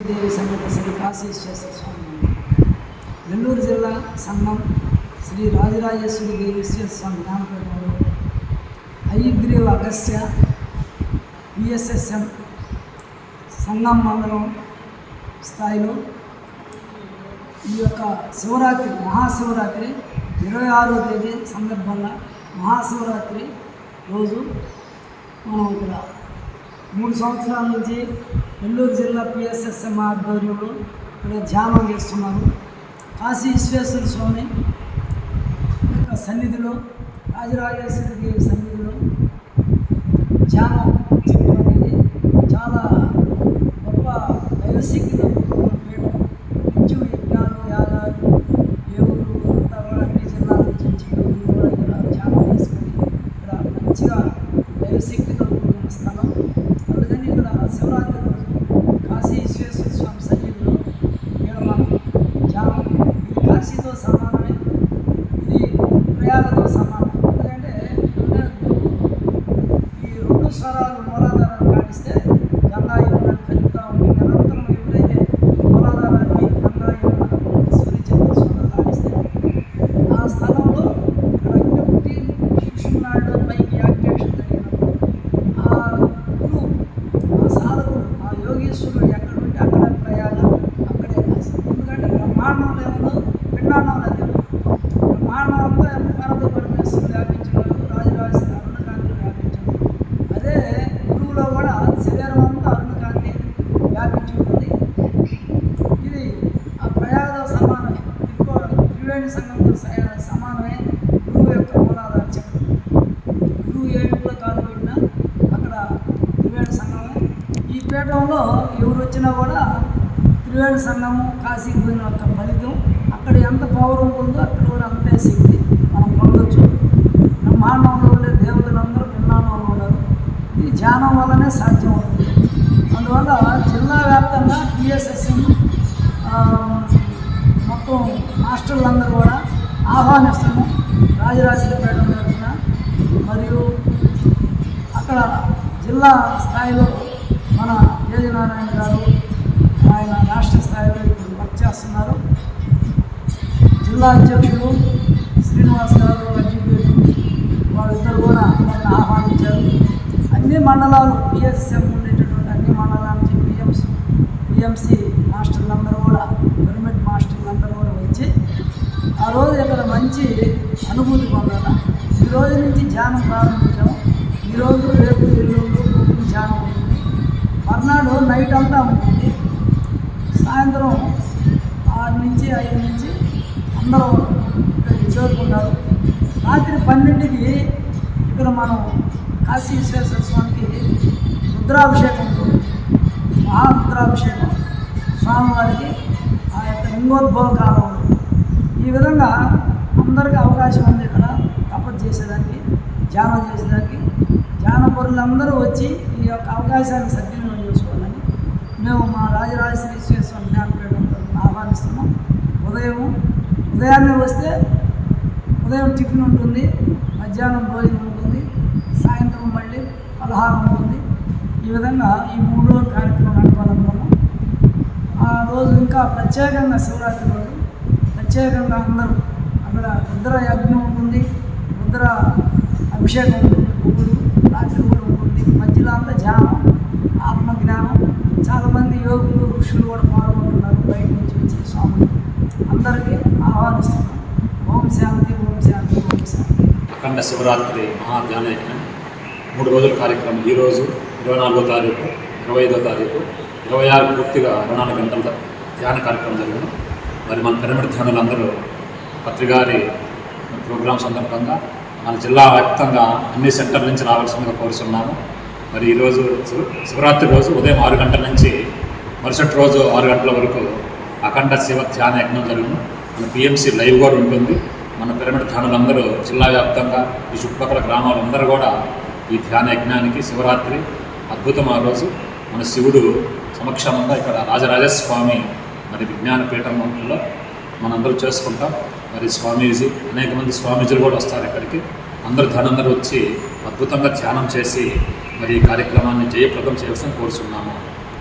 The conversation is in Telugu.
దేవి సమేత శ్రీ కాశీశ్వర స్వామి నెల్లూరు జిల్లా సంఘం శ్రీ రాజరాజేశ్వరి దేవేశ్వర స్వామి జ్ఞానపీఠంలో అయ్యగ్రీవ అగస్య విఎస్ఎస్ఎం సంఘం మండలం స్థాయిలో ఈ యొక్క శివరాత్రి మహాశివరాత్రి ఇరవై ఆరో తేదీ సందర్భంగా మహాశివరాత్రి రోజు మనం ఇక్కడ మూడు సంవత్సరాల నుంచి నెల్లూరు జిల్లా పిఎస్ఎస్ఎం ఆధ్వర్యంలో ఇక్కడ ధ్యానం చేస్తున్నారు. కాశీ విశ్వేశ్వర స్వామి యొక్క సన్నిధిలో రాజరాజేశ్వరి దేవి సన్నిధిలో ధ్యానం చేయడం అనేది చాలా గొప్ప దైవశక్తితో కూడిన పీఠం నిత్యం యజ్ఞాలు యాగాలు దేవుడు అంతా కూడా అన్ని జిల్లాల నుంచి వచ్చి కూడా ఇక్కడ ధ్యానం చేసుకుని ఇక్కడ మంచిగా దైవశక్తితో కూడిన స్థలం. అందుకని ఇక్కడ శివరాత్రి రోజు కాశీ విశ్వేశ్వర స్వామి సన్నిధిలో ఇక్కడ మనం ధ్యానం ఇది కాశీతో సమానమే ఇది ప్రయాగతో సమానం ఎందుకంటే ఈ రెండు స్వరాలు మూలాధారాన్ని పాటిస్తే గంగా యమున కలుగుతూ ఉంటే నిరంతరం ఎప్పుడైతే మూలాధారాన్ని గంగా యమున సూర్యచంద్ర స్వరాలు పాటిస్తే ఆ స్థలంలో ఇక్కడ అగ్ని పుట్టి సుషుమ్నాడు పైకి యాక్టివేషన్ జరిగినప్పుడు ఆ గురువు ఆ సాధకుడు ఆ యోగేశ్వరుడు ఎక్కడ ఉంటే అక్కడ ప్రయాగ అక్కడే కాశీ ఎందుకంటే బ్రహ్మాండంలో ఏముందో పిండాండంలో అదే ఉంది. బ్రహ్మాండం అంతా భారత పరమేశ్వరుడు వ్యాపించినాడు రాజరాజేశ్వరి అరుణకాంతి వ్యాపించింది. అదే గురువులో కూడా శరీరం అంతా అరుణకాంతి వ్యాపించి ఉంటుంది ఇది ఆ ప్రయాగతో సమానమే. ఇంకో త్రివేణి సంఘంతో సమానమే. గురువు యొక్క మూలాధార చక్రం. గురువు ఏ ఇంట్లో కాలు పెట్టినా అక్కడ త్రివేణి సంఘమే. ఈ పీఠంలో ఎవరు వచ్చినా కూడా త్రివేణి సంఘము కాశీకి పోయిన యొక్క ఫలితం అక్కడ ఎంత పవర్ ఉంటుందో అక్కడ కూడా అంతే శక్తి మనం పొందొచ్చు. బ్రహ్మాండంలో ఉండే దేవతలందరూ భిన్నాండంలో ఉన్నారు. ఇది ధ్యానం వల్లనే సాధ్యం అవుతుంది అందువల్ల జిల్లా వ్యాప్తంగా టిఎస్ఎస్ఎం మొత్తం మాస్టర్లందరూ కూడా ఆహ్వానిస్తాము రాజరాజపేట తరఫున. మరియు అక్కడ జిల్లా స్థాయిలో మన నారాయణ గారు ఆయన రాష్ట్ర స్థాయిలో ఇప్పుడు వర్క్ చేస్తున్నారు. జిల్లా అధ్యక్షులు శ్రీనివాస్ గారు అధ్యక్షులు వాళ్ళిద్దరు కూడా నన్ను ఆహ్వానించారు. అన్ని మండలాలు పిఎస్ఎం ఉండేటటువంటి అన్ని మండలాల నుంచి పిఎంసి పిఎంసి మాస్టర్లందరూ కూడా గవర్నమెంట్ మాస్టర్లందరూ కూడా వచ్చి ఆ రోజు ఇక్కడ మంచి అనుభూతి పొందాలి. ఈ రోజు నుంచి ధ్యానం ప్రారంభించాము ఈరోజు రేపు ఎల్లుండు ధ్యానం ఉంటుంది మర్నాడు నైట్ అంతా ఉంటుంది. సాయంత్రం ఆరు నుంచి ఐదు నుంచి అందరూ ఇక్కడికి చేరుకుంటారు రాత్రి పన్నెండుకి ఇక్కడ మనం కాశీ విశ్వేశ్వర స్వామికి రుద్రాభిషేకం ఉంటుంది. మహారుద్రాభిషేకం. స్వామివారికి ఆ యొక్క లింగోద్భవ కాలం ఈ విధంగా అందరికీ అవకాశం ఉంది ఇక్కడ తపస్సు చేసేదానికి ధ్యానం చేసేదానికి. ధ్యాన పరులందరూ వచ్చి ఈ యొక్క అవకాశాన్ని సద్వినియోగం చేసుకోవాలని మేము మా రాజరాజేశ్వరి విశ్వేశ్వర జ్ఞానపీఠం ఆహ్వానిస్తున్నాం. ఉదయం ఉదయాన్నే వస్తే ఉదయం టిఫిన్ ఉంటుంది మధ్యాహ్నం భోజనం ఉంటుంది సాయంత్రం మళ్ళీ పలహారం ఉంటుంది. ఈ విధంగా ఈ మూడు రోజుల కార్యక్రమం నడపాలనుకున్నాం ఆ రోజు ఇంకా ప్రత్యేకంగా శివరాత్రి రోజు ప్రత్యేకంగా అందరూ అక్కడ రుద్ర యజ్ఞం ఉంటుంది రుద్ర అభిషేకం ఉంటుంది పువ్వులు రాత్రి కూడా ఉంటుంది. మధ్యలో అంతా ధ్యానం ఆత్మజ్ఞానం. చాలామంది యోగులు ఋషులు కూడా పాల్గొంటున్నారు బయట. నుంచి స్వాములు. అందరికీ ఆహ్వానిస్తున్నాం. ఓం శాంతి ఓం శాంతి ఓం శాంతి. అఖండ శివరాత్రి మహాధ్యాన యజ్ఞం మూడు రోజుల కార్యక్రమం ఈరోజు ఇరవై నాలుగో తారీఖు ఇరవై ఐదో తారీఖు ఇరవై ఆరు పూర్తిగా ఇరవై నాలుగు గంటల ధ్యాన కార్యక్రమం జరిగిన మరి మన పిరమిడ్ ధ్యానులందరూ పత్రికారి ప్రోగ్రాం సందర్భంగా మన జిల్లా వ్యాప్తంగా అన్ని సెంటర్ల నుంచి రావాల్సిందిగా కోరుతున్నాము మరి ఈరోజు శివరాత్రి రోజు ఉదయం ఆరు గంటల నుంచి మరుసటి రోజు ఆరు గంటల వరకు అఖండ శివ ధ్యాన యజ్ఞం జరుగును. మన పిఎంసి లైవ్ కూడా ఉంటుంది. మన పిరమిడ్ ధ్యానులందరూ జిల్లా వ్యాప్తంగా ఈ చుట్టుపక్కల గ్రామాలందరూ కూడా ఈ ధ్యాన యజ్ఞానికి శివరాత్రి అద్భుతం ఆ రోజు. మన శివుడు సమక్షమంగా ఇక్కడ రాజరాజస్వామి స్వామి మరి విజ్ఞాన పీఠంలో మనందరూ చేసుకుంటాం. మరి స్వామీజీ అనేక మంది స్వామీజీలు కూడా వస్తారు ఇక్కడికి. అందరూ ధ్యానందరూ వచ్చి అద్భుతంగా ధ్యానం చేసి మరి ఈ కార్యక్రమాన్ని జయప్రదం చేయాల్సిన కోరుచున్నాము.